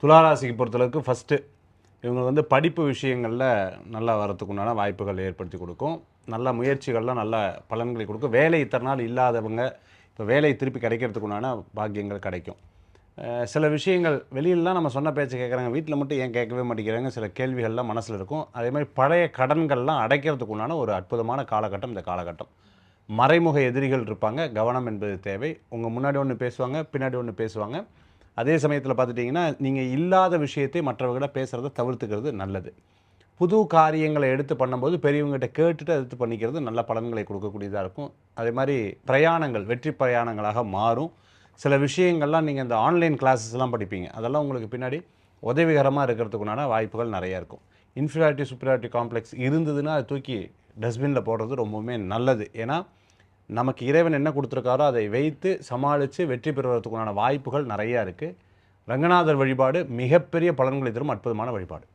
துளாராசிக்கு பொறுத்தளவுக்கு ஃபஸ்ட்டு இவங்க வந்து படிப்பு விஷயங்களில் நல்லா வரத்துக்குண்டான வாய்ப்புகள் ஏற்படுத்தி கொடுக்கும். நல்ல முயற்சிகள்லாம் நல்ல பலன்களை கொடுக்கும். வேலை இத்தனை நாள் இல்லாதவங்க இப்போ வேலை திருப்பி கிடைக்கிறதுக்குண்டான பாக்கியங்கள் கிடைக்கும். சில விஷயங்கள் வெளியிலலாம் நம்ம சொன்ன பேச்சு கேட்குறாங்க வீட்டில் மட்டும் ஏன் கேட்கவே மாட்டேங்கிறாங்க சில கேள்விகள்லாம் மனசில் இருக்கும். அதே மாதிரி பழைய கடன்கள்லாம் அடைக்கிறதுக்கு உண்டான ஒரு அற்புதமான காலகட்டம் இந்த காலகட்டம். மறைமுக எதிரிகள் இருப்பாங்க கவனம் என்பது தேவை. உங்கள் முன்னாடி ஒன்று பேசுவாங்க பின்னாடி ஒன்று பேசுவாங்க. அதே சமயத்தில் பார்த்துட்டிங்கன்னா நீங்கள் இல்லாத விஷயத்தை மற்றவர்கிட்ட பேசுகிறத தவிர்த்துக்கிறது நல்லது. புது காரியங்களை எடுத்து பண்ணும்போது பெரியவங்ககிட்ட கேட்டுட்டு எடுத்து பண்ணிக்கிறது நல்ல பலன்களை கொடுக்கக்கூடியதாக இருக்கும். அதே மாதிரி பிரயாணங்கள் வெற்றி பிரயாணங்களாக மாறும். சில விஷயங்கள்லாம் நீங்கள் இந்த ஆன்லைன் கிளாஸஸ்லாம் படிப்பீங்க. அதெல்லாம் உங்களுக்கு பின்னாடி உதவிகரமாக இருக்கிறதுக்குண்டான வாய்ப்புகள் நிறையா இருக்கும். இன்ஃபீரியாரிட்டி சுப்பீரியாரிட்டி காம்ப்ளெக்ஸ் இருந்ததுன்னா அதை தூக்கி டஸ்ட்பினில் போடுறது ரொம்பவுமே நல்லது. ஏன்னா நமக்கு இறைவன் என்ன கொடுத்துருக்காரோ அதை வைத்து சமாளித்து வெற்றி பெறுவதற்குண்டான வாய்ப்புகள் நிறையா இருக்குது ரங்கநாதர் வழிபாடு மிகப்பெரிய பலன்களை தரும் அற்புதமான வழிபாடு.